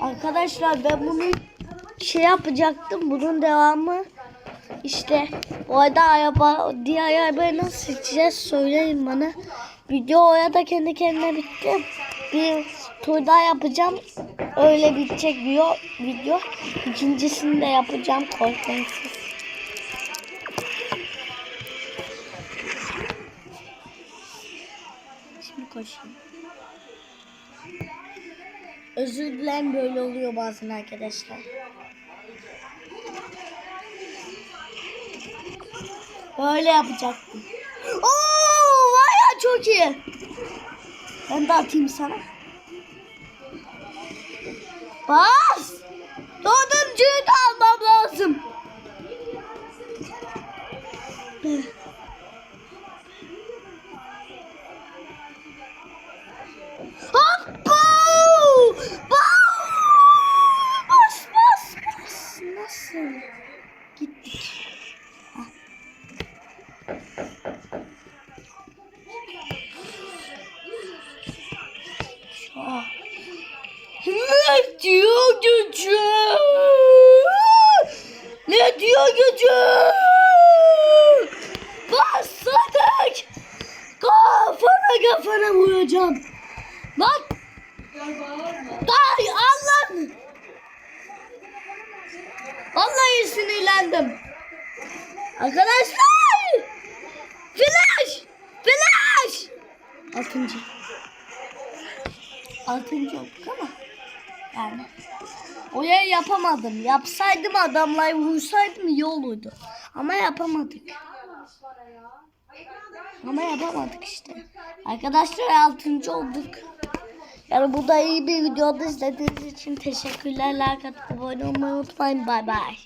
Arkadaşlar ben bunu şey yapacaktım. Bunun devamı işte o arada araba diğer arabayı nasıl seçeceğiz söyleyin bana. Video oraya da kendi kendine bitti. Bir tur daha yapacağım. Öyle bitecek video. video. İkincisini de yapacağım korkmayın. Şimdi koşayım. Özür dilerim böyle oluyor bazen arkadaşlar. Böyle yapacaktım. Oo, var ya çok iyi. Ben de atayım sana. Bas. Dördüncüyü de almam lazım. Diyor gücü? Ne diyor gücü? Basladık. Kafana kafana vuracağım. Lan. Day Allah'ım. Vallahi sinirlendim. Arkadaşlar. Flash. Flash. Altıncı. Altıncı olduk ama. Yani. Oya yapamadım. Yapsaydım adamları vursaydım iyi olurdu. Ama yapamadık. Ama yapamadık işte. Arkadaşlar altıncı olduk. Yani bu da iyi bir videoda izlediğiniz için teşekkürler. Like atıp abone olmayı unutmayın. Bay bay.